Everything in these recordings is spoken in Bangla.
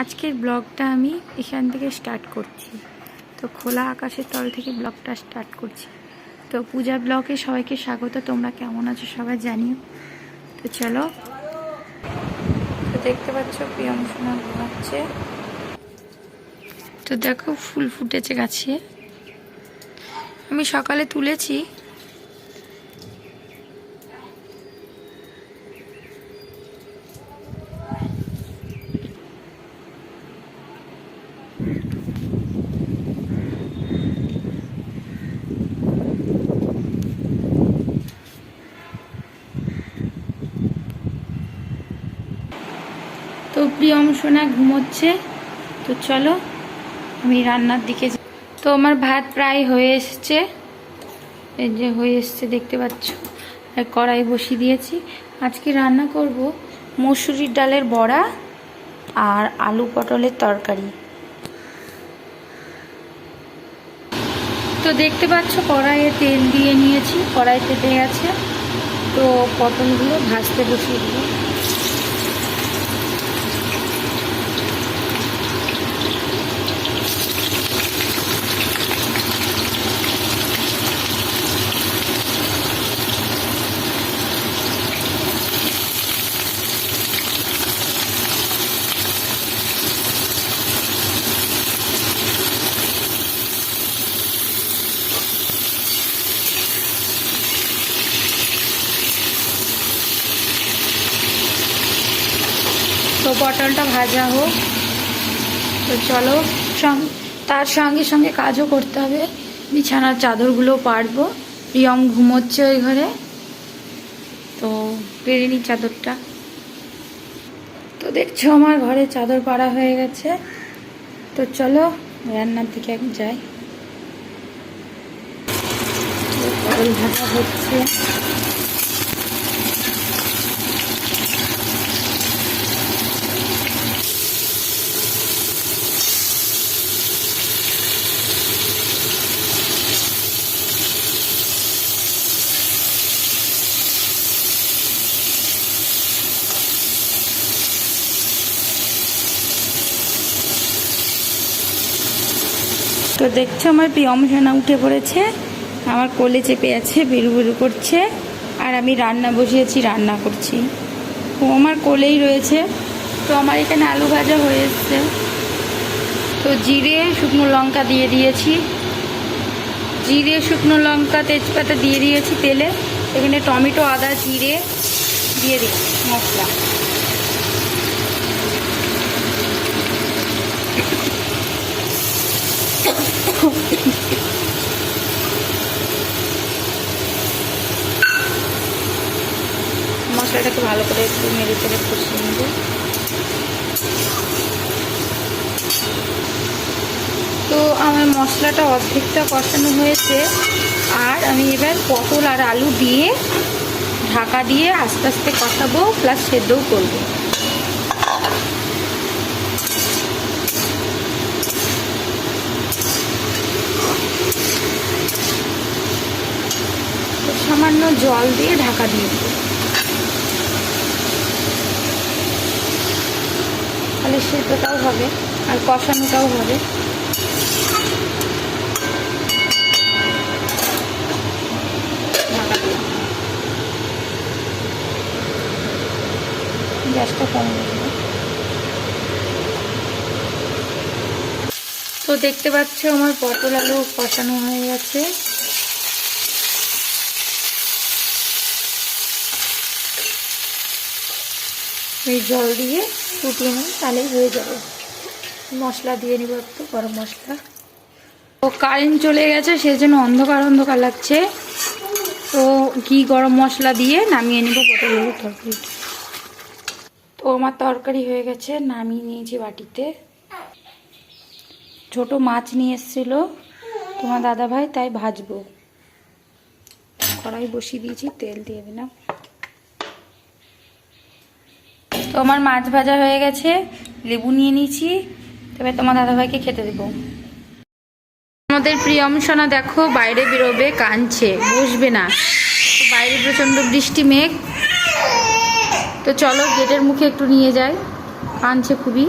আজকের ব্লগটা আমি এখান থেকে স্টার্ট করছি। তো খোলা আকাশের তল থেকে ব্লগটা স্টার্ট করছি। তো পূজা ব্লগে সবাইকে স্বাগত, তোমরা কেমন আছো সবাই জানিও। তো চলো, তো দেখতে পাচ্ছ প্রিয়ংশনা ঘুমাচ্ছে। তো দেখো ফুল ফুটেছে গাছে। আমি সকালে তুলেছি তো প্রিয়ম সোনা ঘুমোচ্ছে, তো চলো আমি রান্নার দিকে তো আমার ভাত প্রায় হয়ে এসছে, এই যে হয়ে এসছে দেখতে পাচ্ছ কড়াই বসিয়ে দিয়েছি। আজকে রান্না করব মসুরির ডালের বড়া আর আলু পটলের তরকারি। তো দেখতে পাচ্ছ কড়াইয়ে তেল দিয়ে নিয়েছি কড়াই পেতে গেছে তো পটলগুলো ভাজতে বসিয়ে দিই পটলটা ভাজা হোক। তো চলো তার সঙ্গে সঙ্গে কাজও করতে হবে। বিছানার চাদরগুলো পারব প্রিয়ম ঘুমোচ্ছে ওই ঘরে। তো পেরে নি চাদরটা। তো দেখছ আমার ঘরে চাদর পাড়া হয়ে গেছে। তো চলো, রান্নার দিকে এক যাই। পটল ভাজা হচ্ছে। তো দেখছ আমার প্রিয়ম সোনা উঠে পড়েছে। আমার কোলে চেপে আছে বেরু বেরু করছে। আর আমি রান্না বসিয়েছি, রান্না করছি। ও আমার কোলেই রয়েছে। তো আমার এখানে আলু ভাজা হয়ে এসছে। তো জিরে, শুকনো লঙ্কা দিয়ে দিয়েছি। জিরে, শুকনো লঙ্কা, তেজপাতা দিয়ে দিয়েছি তেলে। এখানে টমেটো, আদা, জিরে দিয়ে দিই মশলা। মশলাটাকে ভালো করে একটু মেরে চেড়ে কষিয়ে নেব। তো আমার মশলাটা অর্ধেকটা কষানো হয়েছে। আর আমি এবার পটল আর আলু দিয়ে ঢাকা দিয়ে আস্তে আস্তে কষাবো প্লাস সেদ্ধও করব। সামান্য জল দিয়ে ঢাকা দিয়ে দেবো। তাহলে সেদ্ধটাও হবে, আর কষানোটাও হবে। গ্যাসটা কম তো দেখতে পাচ্ছ আমার পটল আলু কষানো হয়ে গেছে। এই জল দিয়ে ফুটিয়ে নিই তাহলেই হয়ে যাবে। মশলা দিয়ে নিব একটু, গরম মশলা। তো কারেন্ট চলে গেছে সেই জন্য অন্ধকার অন্ধকার লাগছে। তো ঘি, গরম মশলা দিয়ে নামিয়ে নিব পটল আলুর তরকারি তো আমার তরকারি হয়ে গেছে, নামিয়ে নিয়েছি বাটিতে। ছোট মাছ নিয়ে এসেছিল তোমার দাদা ভাই তাই ভাজবো। কড়াই বসিয়ে দিয়েছি, তেল দিয়ে দিলাম। তো আমার মাছ ভাজা হয়ে গেছে, লেবু নিয়ে নিয়েছি তবে তোমার দাদাভাইকে খেতে দেবো। আমাদের প্রিয়ম সোনা দেখো বাইরে বেরোবে, কাঁদছে, বসবে না। বাইরে প্রচণ্ড বৃষ্টি, মেঘ। তো চলো গেটের মুখে একটু নিয়ে যাই, কাঁদছে খুবই।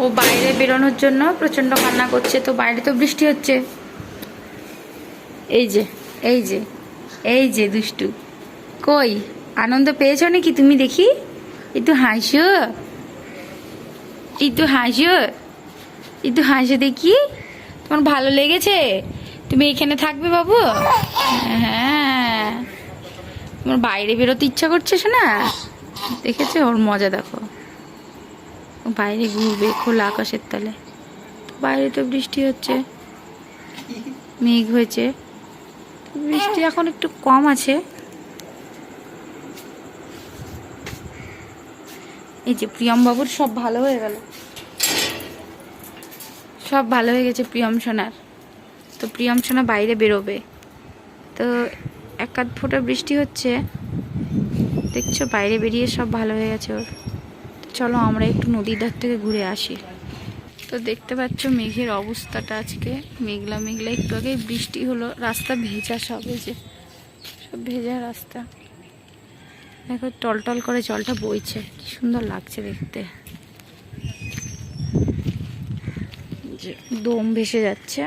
ও বাইরে বেরোনোর জন্য প্রচণ্ড কান্না করছে, তো বাইরে তো বৃষ্টি হচ্ছে। এই যে এই যে এই যে দুষ্টু। কই, আনন্দ পেয়েছ নাকি তুমি দেখি? একটু হাসো। একটু হাসো। একটু হাসে দেখি। তোমার ভালো লেগেছে? তুমি এখানে থাকবে বাবু? হ্যাঁ। তোমার বাইরে বেরোতে ইচ্ছা করছে না দেখেছ? ওর মজা দেখো। বাইরে ঘুরবে খোলা আকাশের তলে। বাইরে তো বৃষ্টি হচ্ছে। মেঘ হয়েছে। বৃষ্টি এখন একটু কম আছে। এই যে প্রিয়ম বাবুর সব ভালো হয়ে গেল। সব ভালো হয়ে গেছে প্রিয়ম সোনার। তো প্রিয়ম সোনা বাইরে বেরোবে। তো এক আধ ফোঁটা বৃষ্টি হচ্ছে। দেখছ বাইরে বেরিয়ে সব ভালো হয়ে গেছে ওর। চলো আমরা একটু নদীর ধার থেকে ঘুরে আসি। তো দেখতে পাচ্ছ মেঘের অবস্থাটা আজকে। মেঘলা মেঘলা, একটু আগে বৃষ্টি হলো, রাস্তা ভেজা সব যে, সব ভেজা রাস্তা। দেখো, টলটল করে জলটা বইছে, কি সুন্দর লাগছে দেখতে। দম ভেসে যাচ্ছে।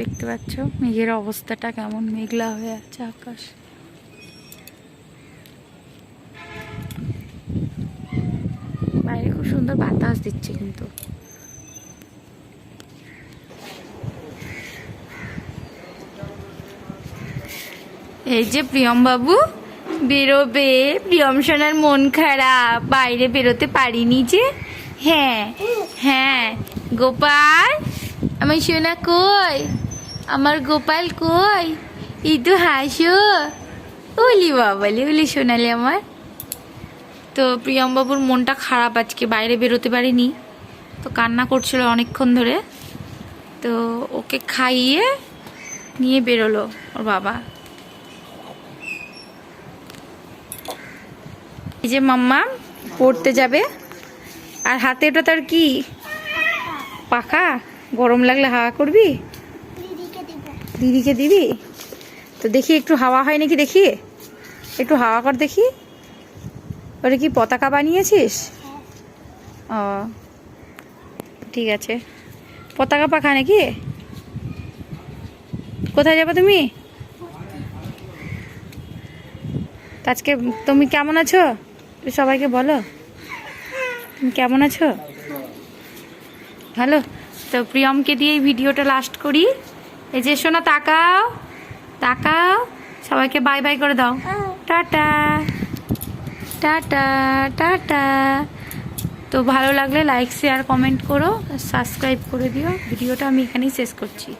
দেখতে পাচ্ছ? মেঘের অবস্থাটা কেমন মেঘলা হয়ে আছে আকাশ। বাইরে খুব সুন্দর বাতাস দিচ্ছে কিন্তু। এই যে প্রিয়ম বাবু, বেরোবে। প্রিয়ম সোনার মন খারাপ। বাইরে বেরোতে পারিনি যে। হ্যাঁ হ্যাঁ। গোপাল, আমার সোনা কই? আমার গোপাল কই? ইদু হাসো। ওলি বাবালি ওলি সোনালি আমার। তো প্রিয়ম বাবুর মনটা খারাপ আজকে, বাইরে বেরোতে পারিনি। তো কান্না করছিল অনেকক্ষণ ধরে। তো ওকে খাইয়ে নিয়ে বেরোলো ওর বাবা। এই যে মাম্মা, পড়তে যাবে। আর হাতে ওটা তার কি? পাখা? গরম লাগলে হাওয়া করবি? দিদিকে দিবি? তো দেখি একটু হাওয়া হয় নাকি দেখি? একটু হাওয়া কর দেখি। ওটা কি পতাকা বানিয়েছিস? ও, ঠিক আছে। পতাকা পাখা নাকি? কোথায় যাবে তুমি? আজকে তুমি কেমন আছো? সবাইকে বলো। তুমি কেমন আছো? ভালো। তো প্রিয়মকে দিয়ে এই ভিডিওটা লাস্ট করি। এই যে শোনা তাকাও তাকাও, সবাইকে বাই বাই করে দাও। টাটা টাটা টাটা। তো ভালো লাগলে লাইক শেয়ার কমেন্ট করো সাবস্ক্রাইব করে দিও। ভিডিওটা আমি এখানেই শেষ করছি।